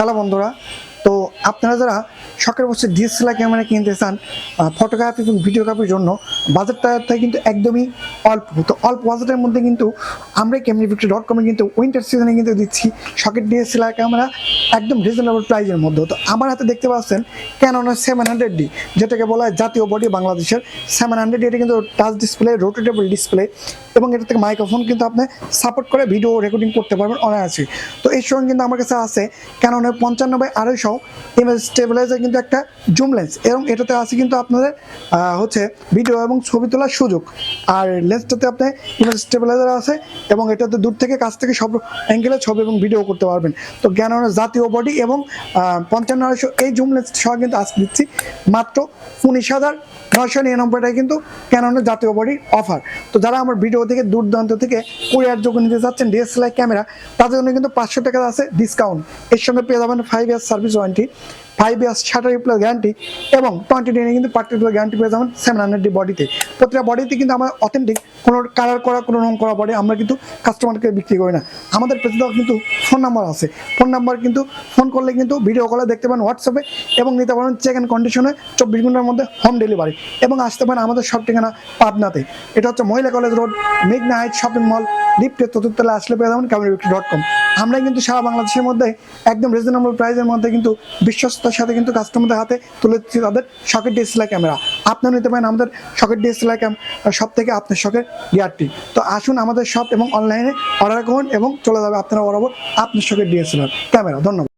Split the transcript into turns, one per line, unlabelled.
Hello বন্ধুরা, তো আপনারা যারা শখের বসে ডিএসএলআর ক্যামেরা কিনতে চান ফটোগ্রাফি এবং ভিডিওগ্রাফির জন্য বাজেটটা কিন্তু একদমই অল্প। তো অল্প বাজেটের মধ্যে কিন্তু আমরা ক্যামেরা ভিক্টরি ডট কমে কিন্তু উইন্টার সিজনে কিন্তু দিচ্ছি শখের ডিএসএলআর ক্যামেরা। একদম রিজনেবল প্রাইজের মধ্যে। তো আমার হাতে দেখতে পাচ্ছেন ক্যাননের সেভেন হান্ড্রেড ডি যেটাকে বলা হয় জাতীয় বডি বাংলাদেশের সেভেন হান্ড্রেড এটা কিন্তু টাচ ডিসপ্লে রোটেটেবল ডিসপ্লে এবং এটা থেকে মাইক্রোফোন কিন্তু আপনি সাপোর্ট করে ভিডিও রেকর্ডিং করতে পারবেন অনায়াসে। তো এই সঙ্গে কিন্তু আমার কাছে আছে ক্যাননের পঞ্চান্ন বাই আড়াইশো ইমেজ স্টেবিলাইজার কিন্তু একটা জুম লেন্স এবং এটাতে আছে কিন্তু আপনাদের হচ্ছে ভিডিও এবং ছবি তোলার সুযোগ। আর লেন্সটাতে আপনি ইমেজ স্টেবিলাইজার আছে, এবং এটাতে দূর থেকে কাছ থেকে সব অ্যাঙ্গেলে ছবি এবং ভিডিও করতে পারবেন। তো ক্যাননের জাতীয় বডি এবং পঞ্চান্ন আড়াইশো এই জুম লেন্স সহ কিন্তু আজকে দিচ্ছি মাত্র উনিশ হাজার নয়শো নিরানব্বই টাকা কিন্তু ক্যাননের জাতীয় বডি অফার তো যারা আমার ভিডিও থেকে দূর থেকে কুরিয়ার যোগ্য নিতে চাচ্ছেন ডিএসএলআই ক্যামেরা তাদের জন্য কিন্তু পাঁচশো টাকা আছে ডিসকাউন্ট এর সঙ্গে পেয়ে যাবেন five year service warranty five years shutter replace guarantee এবং টোয়েন্টি ডে কিন্তু পার্টিকুলার গ্যারান্টি পেয়ে যাবেন সেভেন হান্ড্রেড বডিতে প্রতিটা বডিতে কিন্তু আমার অথেন্টিক কোনো কালার করা, কোনো রং করা বডি আমরা কিন্তু কাস্টমারকে বিক্রি করি না। আমাদের পেছনে কিন্তু ফোন নাম্বার আছে। ফোন নাম্বার কিন্তু ফোন করলে কিন্তু ভিডিও কলে দেখতে পারেন হোয়াটসঅ্যাপে এবং নিতে পারেন চেক অ্যান্ড কন্ডিশনে চব্বিশ ঘণ্টার মধ্যে হোম ডেলিভারি এবং আসতে পারেন আমাদের সব ঠিকানা পাবনাতে। এটা হচ্ছে মহিলা কলেজ রোড মেঘনা হাইট শপিং মল লিফটের চতুর্থতলা আসলে পেয়ে যাবেন ক্যামেরা ডট কম আমরা কিন্তু সারা বাংলাদেশের মধ্যে একদম রিজনেবল প্রাইসের মধ্যে কিন্তু বিশ্বস্ততার সাথে কিন্তু কাস্টমারদের হাতে তুলে দিচ্ছি তাদের শখের ডিএসএলআর ক্যামেরা আপনারা নিতে পারেন আমাদের শখের ডিএসএলআর ক্যামেরা সব থেকে আপনার শখের গিয়ারটি তো আসুন আমাদের শপ এবং অনলাইনে অর্ডার করুন এবং চলে যাবে আপনারা বরাবর আপনার শখের ডিএসএলআর ক্যামেরা ধন্যবাদ।